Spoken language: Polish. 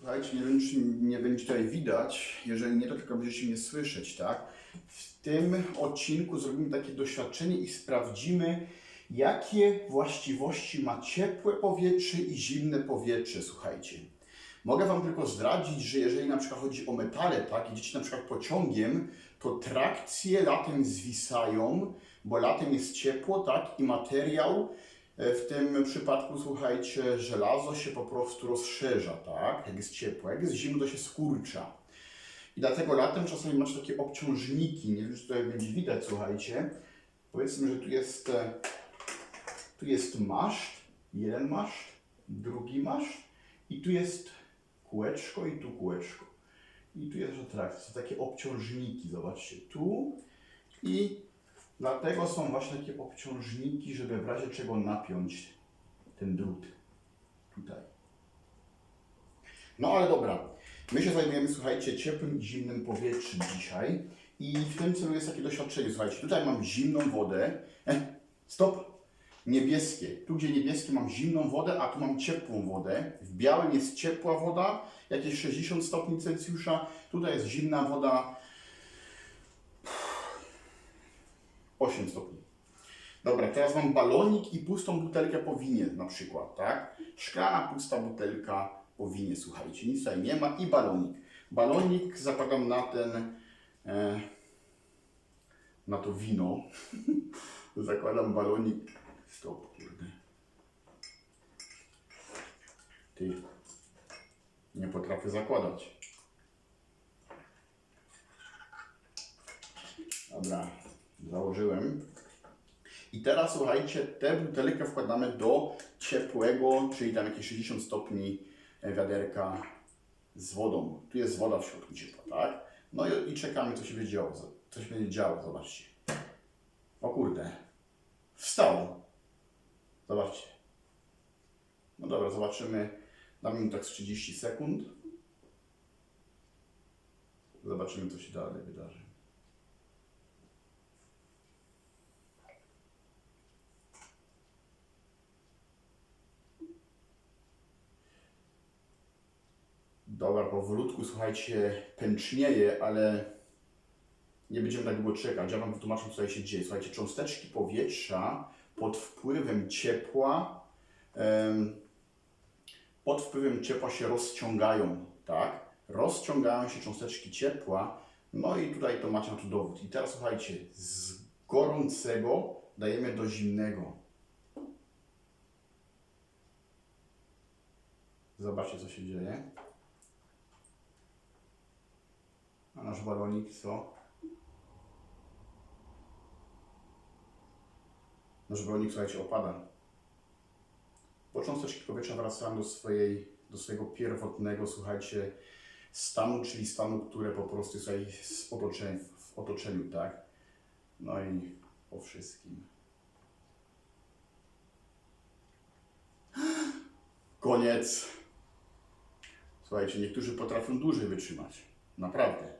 Słuchajcie, nie wiem, czy mnie będzie tutaj widać. Jeżeli nie, to tylko będziecie mnie słyszeć, tak? W tym odcinku zrobimy takie doświadczenie i sprawdzimy, jakie właściwości ma ciepłe powietrze i zimne powietrze, słuchajcie. Mogę Wam tylko zdradzić, że jeżeli na przykład chodzi o metale, tak, jedziecie na przykład pociągiem, to trakcje latem zwisają, bo latem jest ciepło, tak, i materiał, w tym przypadku, słuchajcie, żelazo się po prostu rozszerza, tak, jak jest ciepło, jak jest zimno, to się skurcza. I dlatego latem czasami masz takie obciążniki, nie wiem, czy tutaj będzie widać, słuchajcie. Powiedzmy, że tu jest, e, tu jest maszt, jeden maszt, drugi maszt. I tu jest kółeczko i tu kółeczko. I tu jest atrakcja, są takie obciążniki, zobaczcie, tu i dlatego są właśnie takie obciążniki, żeby w razie czego napiąć ten drut tutaj. No ale dobra, my się zajmujemy, słuchajcie, ciepłym zimnym powietrzem dzisiaj i w tym celu jest takie doświadczenie, słuchajcie, tutaj mam zimną wodę, e, stop, niebieskie, tu gdzie niebieskie mam zimną wodę, a tu mam ciepłą wodę, w białym jest ciepła woda, jakieś 60 stopni Celsjusza, tutaj jest zimna woda, 8 stopni. Dobra, teraz mam balonik i pustą butelkę po winie na przykład, tak? Szklana pusta butelka po winie, słuchajcie, nic tutaj nie ma i balonik. Balonik zakładam na ten, e, na to wino. zakładam balonik. Stop, kurde. Ty. Nie potrafię zakładać. Dobra, założyłem. I teraz słuchajcie, tę butelkę wkładamy do ciepłego, czyli tam jakieś 60 stopni e, wiaderka z wodą. Tu jest woda w środku ciepła, tak? No i, i czekamy, co się będzie działo. Co się będzie działo, zobaczcie. O kurde. Wstał. Zobaczcie. No dobra, zobaczymy. Damy mu tak z 30 sekund. Zobaczymy, co się dalej wydarzy. Dobra, powolutku, słuchajcie, pęcznieje, ale nie będziemy tak długo czekać. Ja Wam wytłumaczę, co tutaj się dzieje. Słuchajcie, cząsteczki powietrza pod wpływem ciepła, pod wpływem ciepła się rozciągają, tak? Rozciągają się cząsteczki ciepła, no i tutaj to macie na to dowód. I teraz słuchajcie, z gorącego dajemy do zimnego. Zobaczcie, co się dzieje. A nasz balonik co? Nasz balonik, słuchajcie, opada. Bo cząsteczki powietrza wracają do, swojej, do swojego pierwotnego, słuchajcie, stanu, czyli stanu, które po prostu jest tutaj w otoczeniu, w otoczeniu, tak? No i po wszystkim. Koniec. Słuchajcie, niektórzy potrafią dłużej wytrzymać. Naprawdę.